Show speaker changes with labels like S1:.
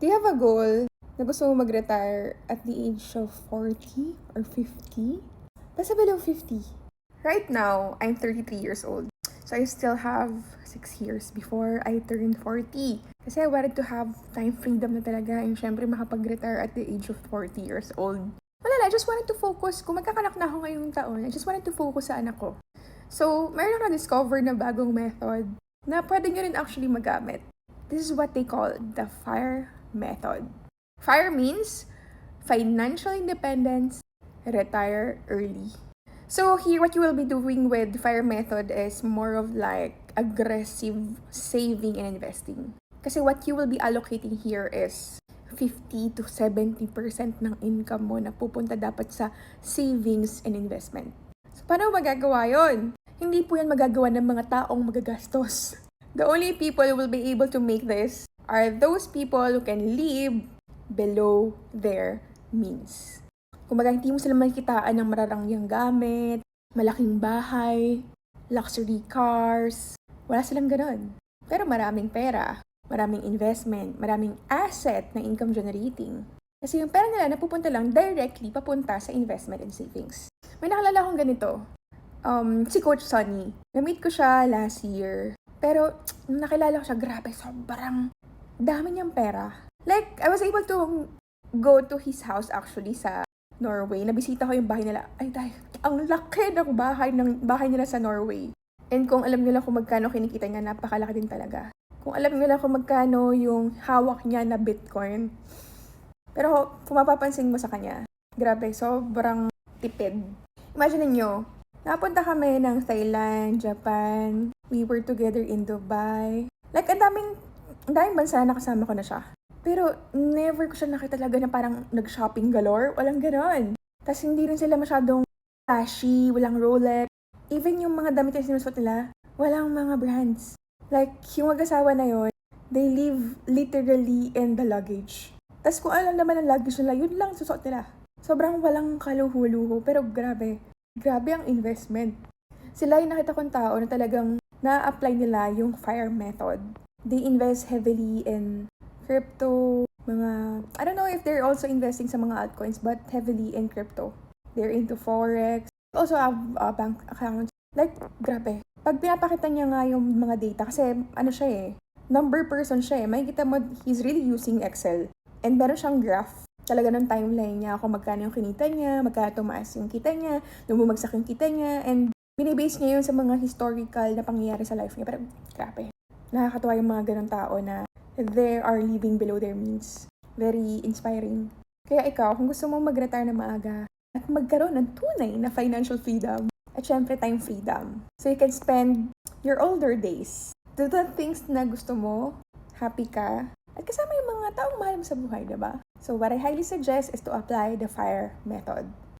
S1: Do you have a goal na gusto mo mag-retire at the age of 40 or 50? Basta below 50. Right now, I'm 33 years old. So I still have 6 years before I turn 40. Kasi I wanted to have time freedom na talaga and syempre makapag-retire at the age of 40 years old. Wala na, I just wanted to focus. Kung magkakanak na ako ngayong taon, I just wanted to focus sa anak ko. So, meron ako na-discover na bagong method na pwede nyo rin actually magamit. This is what they call the FIRE method. FIRE means financial independence, retire early. So here, what you will be doing with FIRE method is more of like aggressive saving and investing. Kasi what you will be allocating here is 50 to 70% ng income mo na pupunta dapat sa savings and investment. So paano magagawa yon? Hindi po yan magagawa ng mga taong magagastos. The only people who will be able to make this are those people who can live below their means. Kumbaga, hindi mo sila makikitaan ng mararangyang gamit, malaking bahay, luxury cars. Wala silang ganon. Pero maraming pera, maraming investment, maraming asset na income generating. Kasi yung pera nila napupunta lang directly papunta sa investment and savings. May nakalala akong ganito. Um, si Coach Sonny. Na-meet ko siya last year. Pero, nung nakilala ko siya, grabe, sobrang dami niyang pera. Like, I was able to go to his house actually sa Norway. Nabisita ko yung bahay nila. Ay, dahil, ang laki ng bahay, ng bahay nila sa Norway. And kung alam nila kung magkano kinikita niya, napakalaki din talaga. Kung alam nila kung magkano yung hawak niya na Bitcoin. Pero kung mapapansin mo sa kanya, grabe, sobrang tipid. Imagine niyo, napunta kami ng Thailand, Japan, we were together in Dubai. Like, ang daming, ang daming bansa na kasama ko na siya. Pero never ko siya nakita talaga na parang nag-shopping galore. Walang ganon. Tapos hindi rin sila masyadong flashy, walang Rolex. Even yung mga damit na sinusuot nila, walang mga brands. Like, yung mag-asawa na yon, they live literally in the luggage. Tapos kung alam naman ang luggage nila, yun lang susuot nila. Sobrang walang kaluho-luho, pero grabe. Grabe ang investment. Sila yung nakita kong tao na talagang na-apply nila yung FIRE method. They invest heavily in crypto, mga, I don't know if they're also investing sa mga altcoins, but heavily in crypto. They're into forex. Also have uh, bank accounts. Like, grabe. Pag pinapakita niya nga yung mga data, kasi ano siya eh, number person siya eh. Makikita mo, he's really using Excel. And meron siyang graph talaga ng timeline niya kung magkano yung kinita niya, magkano tumaas yung kita niya, nung bumagsak yung kita niya, and binibase niya yun sa mga historical na pangyayari sa life niya. Pero grabe. Nakakatuwa yung mga ganong tao na they are living below their means. Very inspiring. Kaya ikaw, kung gusto mong mag-retire na maaga at magkaroon ng tunay na financial freedom at syempre time freedom. So you can spend your older days. Do the things na gusto mo, happy ka, at kasama yung mga taong mahal mo sa buhay, diba? So what I highly suggest is to apply the FIRE method.